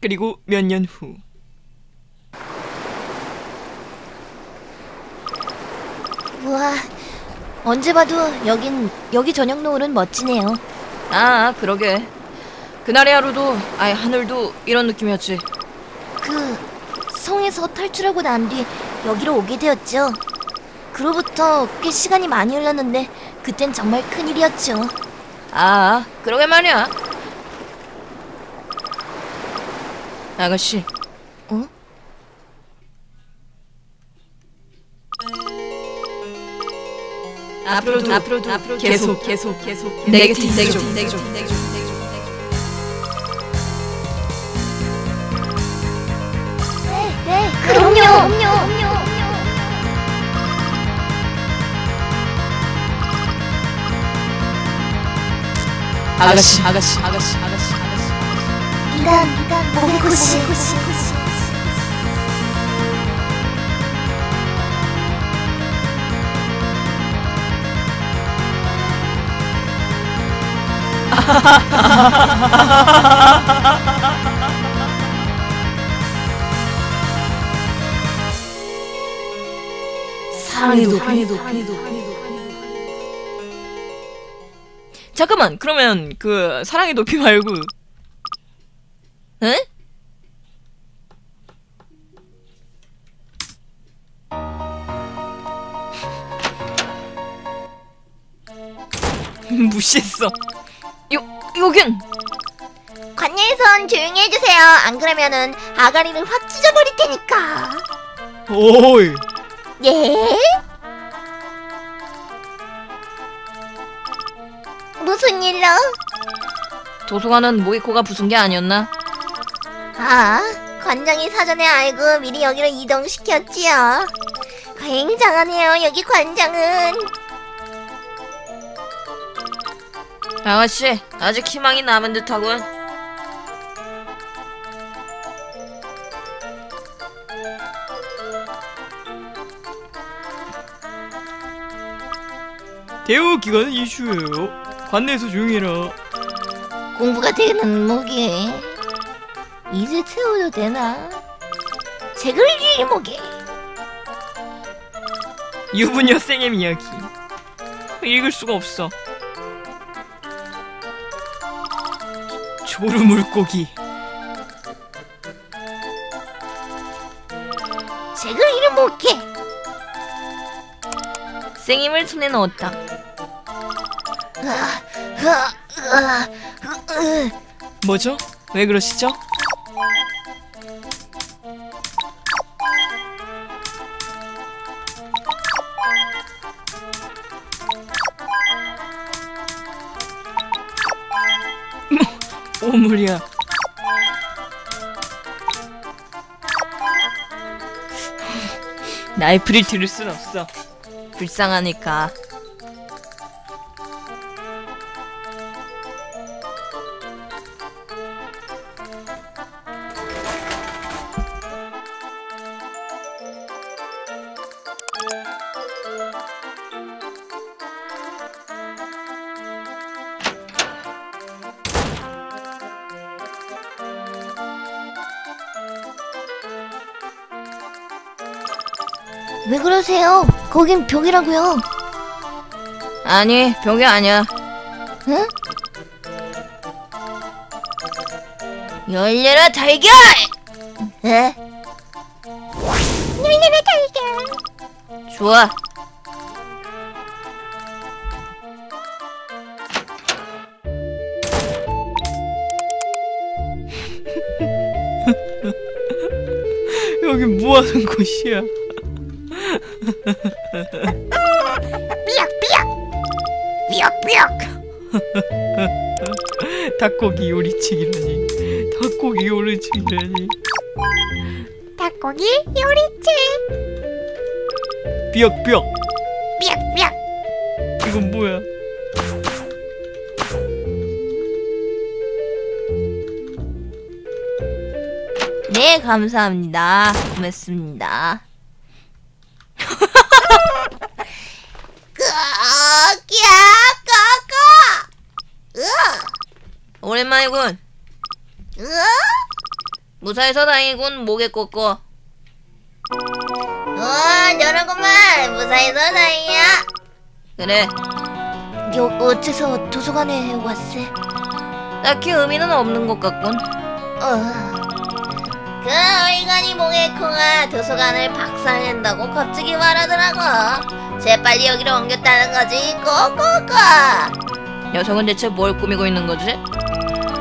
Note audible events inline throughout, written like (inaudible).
그리고 몇 년 후. 우와, 언제 봐도 여긴 여기 저녁 노을은 멋지네요. 아, 그러게. 그날의 하루도, 아예 하늘도 이런 느낌이었지. 그 성에서 탈출하고 난 뒤 여기로 오게 되었죠. 그로부터 꽤 시간이 많이 흘렀는데 그땐 정말 큰일이었죠. 아, 그러게 말이야. 아가씨, 어? 앞으로도, 앞으로도, 앞으로도 계속, 계속, 계속, 내게 좀, 내게 좀, 내게 좀, 내게 좀, 내게 좀. 네, 그럼요. 그럼요. 아가씨, 아가씨, 아가씨, 아가씨, 아가씨. 이간 이간 모기고시. 사랑의 높이, 높이, 높이. 잠깐만, 그러면 그 사랑의 높이 말고, 에? (laughs) 무시했어. 요 여긴 관예선 조용히 해주세요. 안 그러면은 아가리를 확 찢어버릴 테니까. 오이. 예? 무슨 일로? 도서관은 모이코가 부순 게 아니었나? 아, 관장이 사전에 알고 미리 여기로 이동시켰지요. 굉장하네요, 여기 관장은. 아가씨, 아직 희망이 남은 듯하군. 대우 기간은 이슈예요. 관내에서 조용해라. 공부가 되는 목이. 이제 채워도 되나? 책을 읽목에. 유부녀 생의 이야기. 읽을 수가 없어. 조르 물고기. 책을 읽목에. 생임을 손에 넣었다. 으아, 으아, 으, 뭐죠? 왜 그러시죠? 오물이야. 나이프를 들을 순 없어. 불쌍하니까. 왜 그러세요? 거긴 벽이라고요. 아니, 벽이 아니야. 응? 열려라 달걀! 에? 열려라 달걀. 좋아. (laughs) 여기 뭐 하는 곳이야? 삐약 삐약. 삐약 삐약. (laughs) 닭고기 요리책이라니. 닭고기 요리책이라니. 닭고기 요리책. 삐약 삐약. 삐약 삐약. 이건 뭐야? 네, 감사합니다. 고맙습니다. 으. 오랜만이군. 으. 무사해서 다행이군 목에 꽂고 어, 저러구만. 무사해서 다행이야. 그래 여, 어째서 도서관에 왔어? 딱히 의미는 없는 것 같군 어. 그 어이간이 목에 콩아 도서관을 박살낸다고 갑자기 말하더라고. 재빨리 여기로 옮겼다는 거지. 꼬꼬꼬. 녀석은 대체 뭘 꾸미고 있는 거지?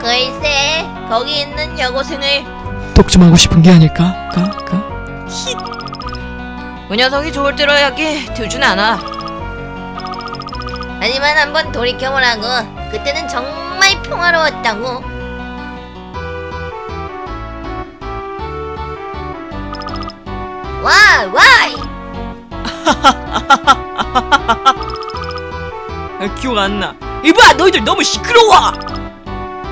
글쎄, 거기 있는 여고생을 독점하고 싶은 게 아닐까? 까? 까? 그 녀석이 좋을 대로 하기 두진 않아 하지만 한번 돌이켜보라고. 그때는 정말 평화로웠다고. 와, 와이! 아, 기억 안 나. 이봐, 너희들 너무 시끄러워.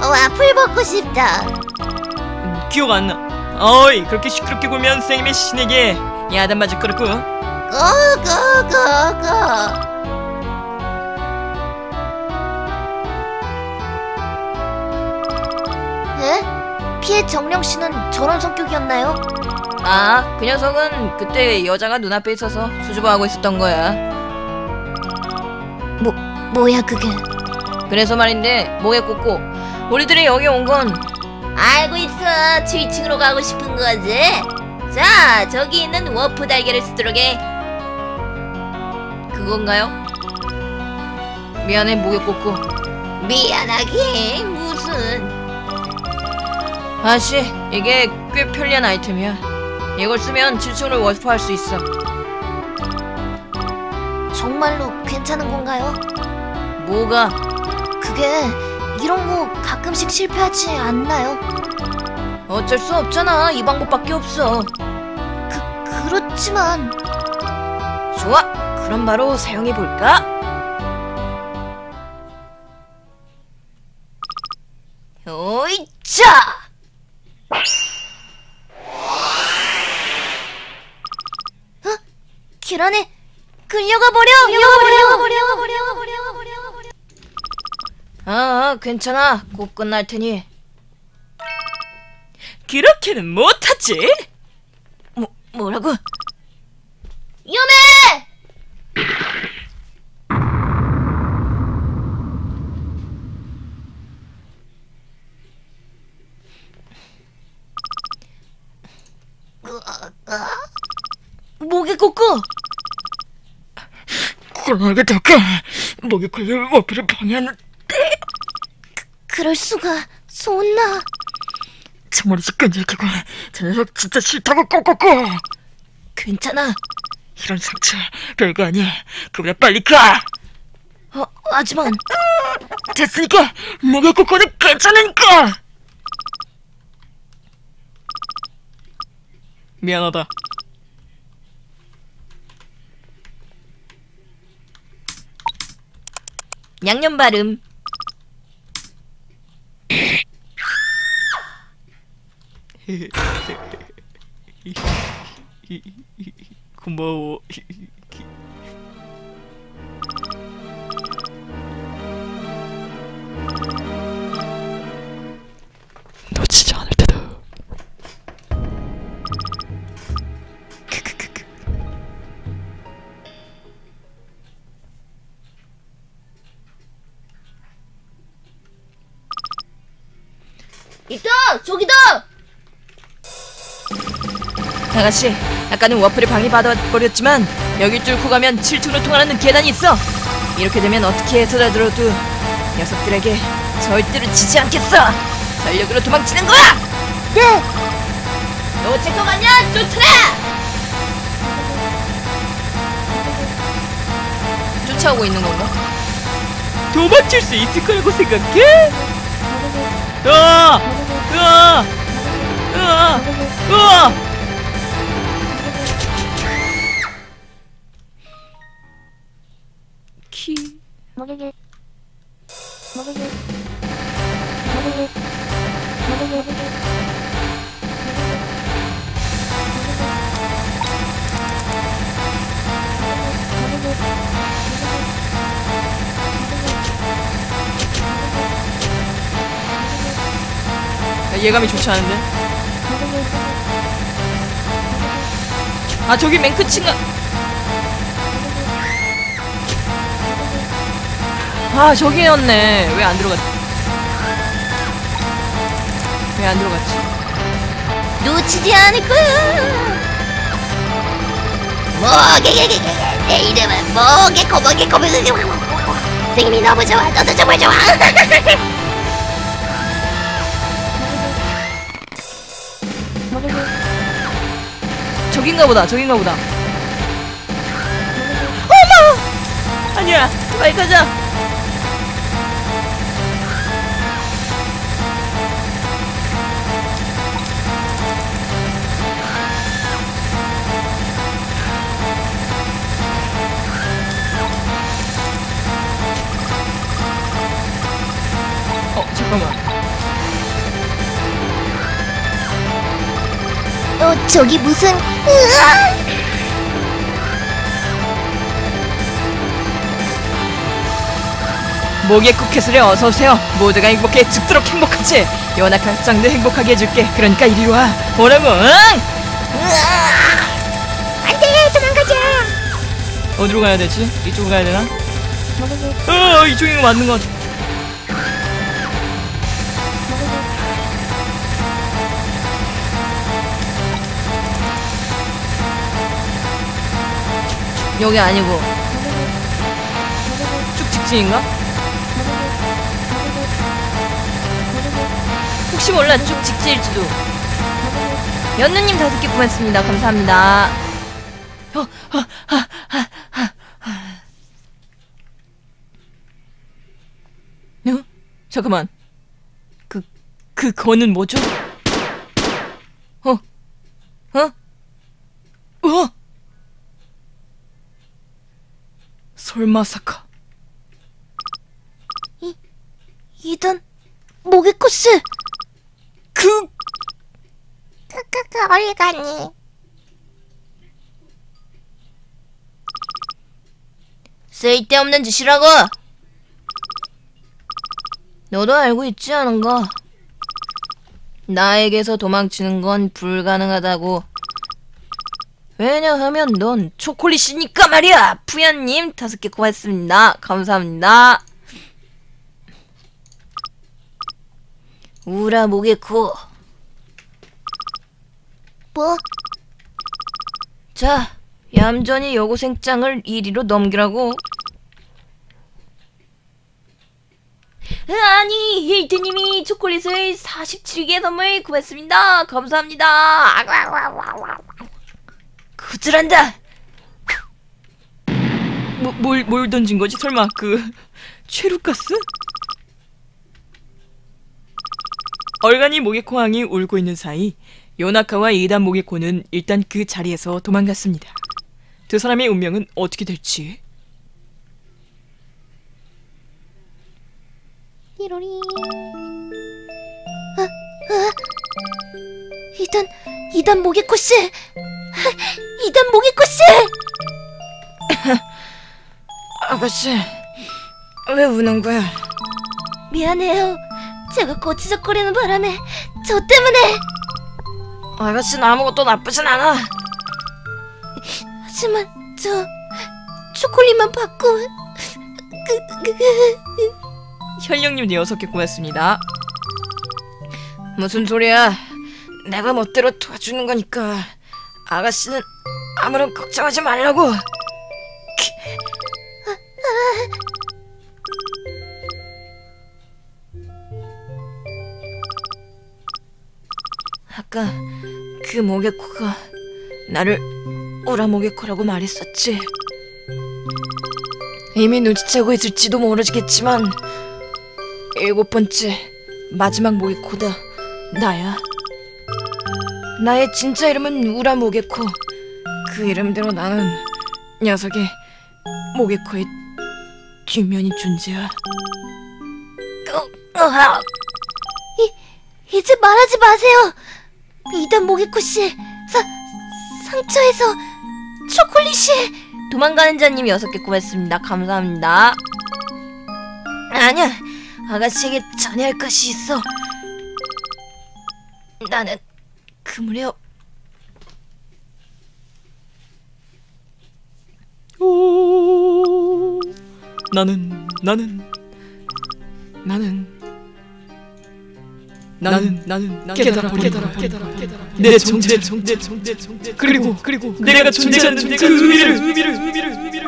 어, 와플 먹고 싶다. 음, 기억 안 나. 어이, 그렇게 시끄럽게 굴면 선생님의 신에게 야단 맞을 거라고. 고고고고. 에? 피해 정령 씨는 저런 성격이었나요? 아 그 녀석은 그때 여자가 눈앞에 있어서 수줍어하고 있었던 거야 뭐 뭐야 그게? 그래서 말인데 목에 꽂고 우리들이 여기 온 건 알고 있어. 7층으로 가고 싶은 거지. 자, 저기 있는 워프 달걀을 쓰도록 해. 그건가요? 미안해 목에 꽂고 미안하게 무슨? 아씨 이게 꽤 편리한 아이템이야 이걸 쓰면 7층으로 워프할 수 있어 정말로 괜찮은 건가요? 뭐가 그게 이런 거 가끔씩 실패하지 않나요? 어쩔 수 없잖아 이 방법밖에 없어 그 그렇지만 좋아 그럼 바로 사용해 볼까? 끌려가 버려! 끌려가 버려! 버려! 버려! 버려! 버려! 버려! 아, 아 괜찮아 곧 끝날 테니 그렇게는 못하지. 뭐, 뭐라고? 위험해! 목에 꽂고 그러게 덕가 목에 걸려 워프를 방해하는 그럴 수가 저 머리씩 끈질기고 저 녀석 진짜 싫다고 꼬꼬꼬. 괜찮아 이런 상처 별거 아니야. 그보다 빨리 가. 어, 하지만 됐으니까 목에 꽂고는 괜찮으니까. 미안하다. 양념 발음 (laughs) 고마워. 있다! 저기다! 아가씨 아까는 워프를 방해받아버렸지만 여길 뚫고 가면 7층으로 통하는 계단이 있어 이렇게 되면 어떻게 해서라도 녀석들에게 절대로 지지 않겠어 전력으로 도망치는 거야 네! 너 잠깐만요 쫓아라 쫓아오고 있는 건가? 도망칠 수 있을 거라고 생각해? 으아! 으아! 으아! 으아! 키 예감이 좋지 않은데? 아 저기 맨크친가. 아 저기였네. 왜 안 들어갔지? 왜 안 들어갔지? 놓치지 않을 거야. 뭐게게게게 내 이름은 뭐게코 뭐게코 선생님이 너무 좋아. 너도 정말 좋아 (laughs) 저긴가 보다 저긴가 보다. 어머! 아니야 빨리 가자 어 저기 무슨 으아! 목의 쿠켓을에 어서 오세요. 모두가 행복해 죽도록 행복하지. 연약한 짱도 행복하게 해줄게. 그러니까 이리 와. 뭐라고? 응? 안돼 도망가자 어디로 가야 되지? 이쪽으로 가야 되나? 어, 이쪽인 거 맞는 것 같아. 여기 아니고 쭉 직진인가? 혹시 몰라 쭉 직진일지도 연누님 다섯 개 고맙습니다 감사합니다 어, 아, 아, 아, 아, 아. 어? 잠깐만 그, 그 거는 뭐죠? 어? 어? 어? 설마 사카. 이단 목의 코스. 그 크크크 어디 가니 쓸데없는 짓이라고. 너도 알고 있지 않은가? 나에게서 도망치는 건 불가능하다고 왜냐하면 넌 초콜릿이니까 말이야 푸야님 다섯 개 고맙습니다 감사합니다 우라 목의 코 뭐? 자, 얌전히 여고생장을 1위로 넘기라고. 아니, 힐트님이 초콜릿을 47개 선물 구했습니다. 감사합니다. 구슬한다. 뭐, 뭘, 뭘 던진 거지? 설마 그 최루가스? 얼간이 모게코항이 울고 있는 사이 요나카와 이단 모게코는 일단 그 자리에서 도망갔습니다. 두 사람의 운명은 어떻게 될지 띠로리. 아, 아. 이단, 이단 모기코 씨. 아, 이단 모기코 씨. 아가씨 왜 우는 거야? 미안해요. 제가 거치적거리는 바람에 저 때문에. 아가씨는 아무것도 나쁘진 않아. 하지만 저 초콜릿만 받고 그, 그, 그, 현령님 여섯 개 고맙습니다. 무슨 소리야? 내가 멋대로 도와주는 거니까 아가씨는 아무런 걱정하지 말라고. 아까 그 모개코가 나를 오라 모개코라고 말했었지. 이미 눈치채고 있을지도 모르겠지만 일곱 번째 마지막 모게코다 나야 나의 진짜 이름은 우라 모게코 그 이름대로 나는 녀석의 모게코의 뒷면이 존재야. 이, 이제 말하지 마세요. 이단 모기코 씨, 사, 상처에서 초콜릿이. 도망가는 자님 여섯 개 고맙습니다. 감사합니다. 아니야, 아가씨에게 전해야 할 것이 있어. 나는 그 무렵. 오, 나는 나는 나는. 나는 나는. 깨달아 깨달아 깨달아 내 정체 정체 정체 정체 그리고 그리고 내가 존재하는 그 의미를 의미를 의미를 의미를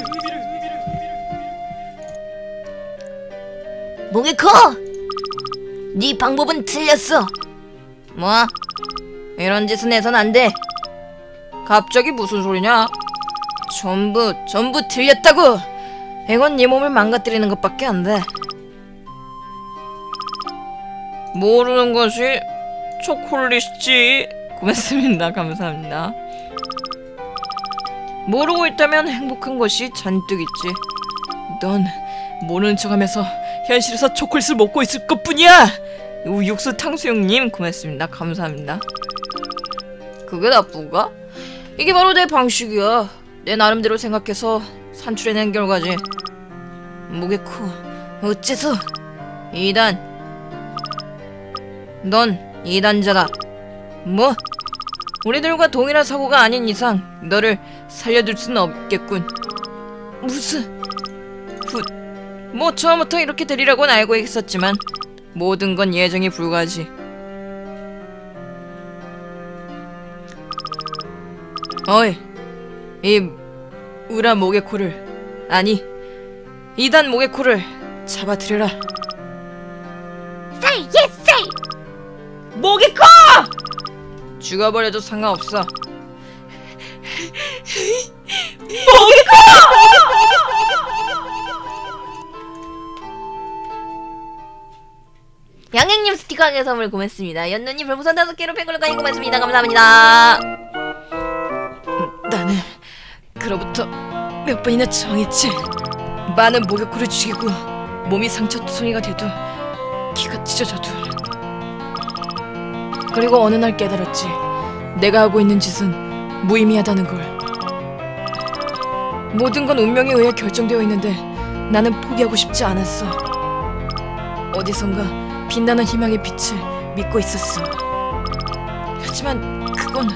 몽이코! 네 방법은 틀렸어. 뭐? 이런 짓은 해선 안 돼. 갑자기 무슨 소리냐? 전부 전부 틀렸다고. 이건 네 몸을 망가뜨리는 것밖에 안 돼. 모르는 것이 초콜릿이지. 고맙습니다. 감사합니다. 모르고 있다면 행복한 것이 잔뜩 있지. 넌 모르는 척하면서 현실에서 초콜릿을 먹고 있을 것뿐이야. 우육수 탕수육님 고맙습니다. 감사합니다. 그게 나쁜가? 이게 바로 내 방식이야. 내 나름대로 생각해서 산출해낸 결과지. 모게코 어째서? 2단. 넌 2단자다. 뭐? 우리들과 동일한 사고가 아닌 이상 너를 살려둘 수는 없겠군. 무슨? 훗. 뭐 처음부터 이렇게 되리라고는 알고 있었지만 모든 건 예정에 불과하지. 어이, 이 우라 모게코를 아니 이단 모게코를 잡아들여라. 쌀, 예, 쌀! 모게코! 죽어버려도 상관없어. 양양님 스티커 한개 선물 고맙습니다. 연누님 별풍선 다섯 개로 팬클럽 가입 고맙습니다. 감사합니다. 그로부터 몇 번이나 정했지. 많은 목욕구를 죽이고 몸이 상처투성이가 돼도 기가 찢어져도 그리고 어느 날 깨달았지. 내가 하고 있는 짓은 무의미하다는 걸. 모든 건 운명에 의해 결정되어 있는데 나는 포기하고 싶지 않았어. 어디선가 빛나는 희망의 빛을 믿고 있었어. 하지만 그건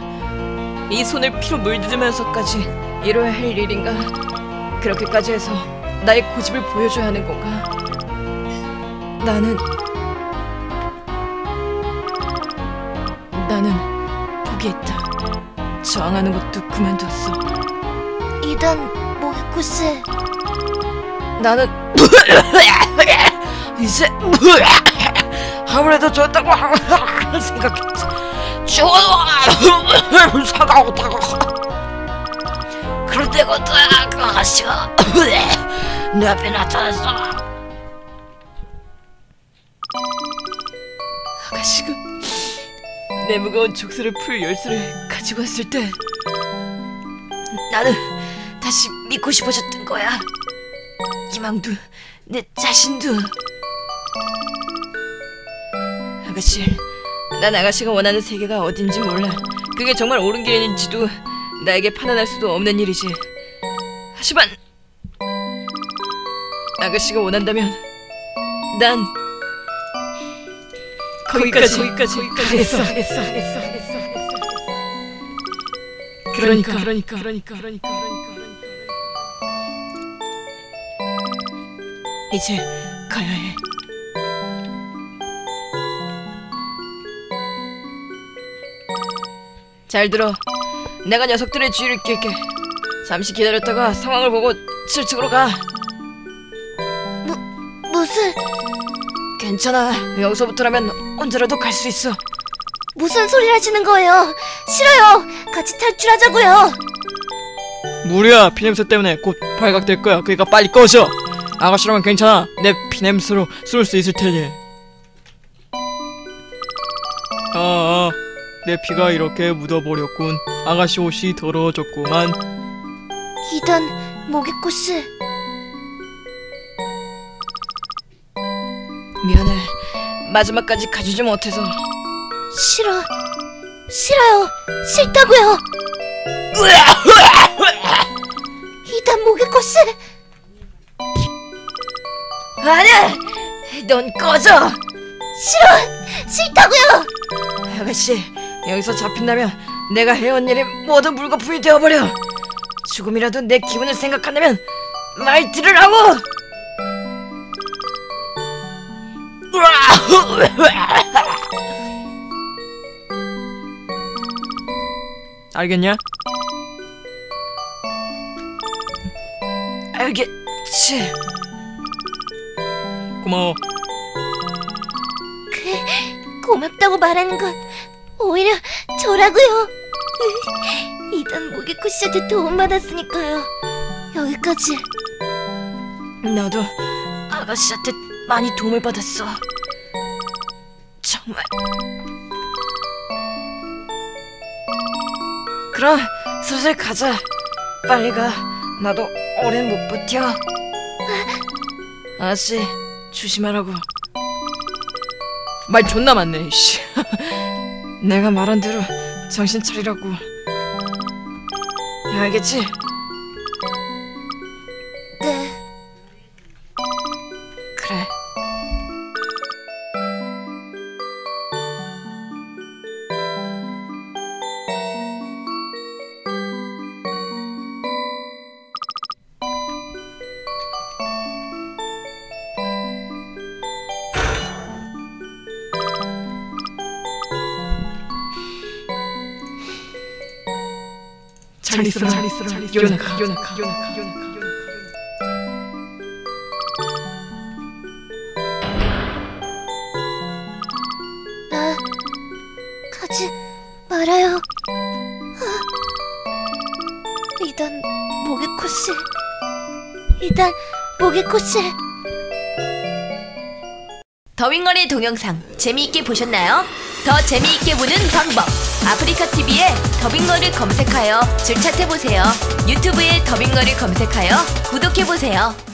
이 손을 피로 물들면서까지 이뤄야 할 일인가? 그렇게까지 해서 나의 고집을 보여줘야 하는 건가? 나는 나는 포기했다. 저항하는 것도 그만뒀어. 이단 모기코 씨, 나는 (laughs) 이제 아무래도 좋다고 (laughs) 생각했지. 좋아 (laughs) 사과하다가 그럴 때부터 그 아가씨가 (laughs) 내 앞에 나타났어. 아가씨가 내 무거운 족쇄를 풀 열쇠를 가지고 왔을 때 나는 다시 믿고 싶어졌던 거야. 희망도 내 자신도 아가씨 난 아가씨가 원하는 세계가 어딘지 몰라 그게 정말 옳은 길인지도 나에게 판단할 수도 없는 일이지. 하지만 아가씨가 원한다면 난 거기까지 거기까지 하겠어 하겠어 하겠어 하겠어 그러니까 그러니까 그러니까 그러니까. 이제 가야 해. 잘 들어. 내가 녀석들의 주의를 끌게. 잠시 기다렸다가 상황을 보고 7층으로 가. 무슨 괜찮아. 여기서부터라면 언제라도 갈 수 있어. 무슨 소리 하시는 거예요? 싫어요. 같이 탈출하자고요. 무리야 피냄새 때문에 곧 발각될 거야 그러니까 빨리 꺼져 아가씨라면 괜찮아 내 피냄새로 쏠 수 있을 테니 아, 아, 내 피가 이렇게 묻어버렸군 아가씨 옷이 더러워졌구만 이단 모기코 씨, 미안해. 마지막까지 가주지 못해서. 싫어, 싫어요, 싫다고요. 이단 모기코 씨, 아니야! 넌 꺼져! 싫어, 싫다고요. 아가씨, 여기서 잡힌다면 내가 해온 일이 모두 물거품이 되어버려. 죽음이라도 내 기분을 생각한다면 말 들으라고. (laughs) 알겠냐? 알겠지. 고마워. 고맙다고 말하는 건 오히려 저라고요. 이단 모기코 씨한테 도움받았으니까요. 여기까지. 나도 아가씨한테 많이 도움을 받았어. 정말. 그럼 슬슬 가자. 빨리 가. 나도 오랜 못 버텨. 아가씨 조심하라고. 말 존나 많네. 씨. (laughs) 내가 말한 대로 정신 차리라고. 알겠지? 잘 있어라 잘 있어라 요나카 요나카 요나카 요나카 나 가지 말아요. 아. 이단 모기코 씨. 이단 모기코 씨. 더윙걸의 동영상 재미있게 보셨나요? 더 재미있게 보는 방법 아프리카 TV에 더빙걸을 검색하여 즐찾해 보세요. 유튜브에 더빙걸을 검색하여 구독해 보세요.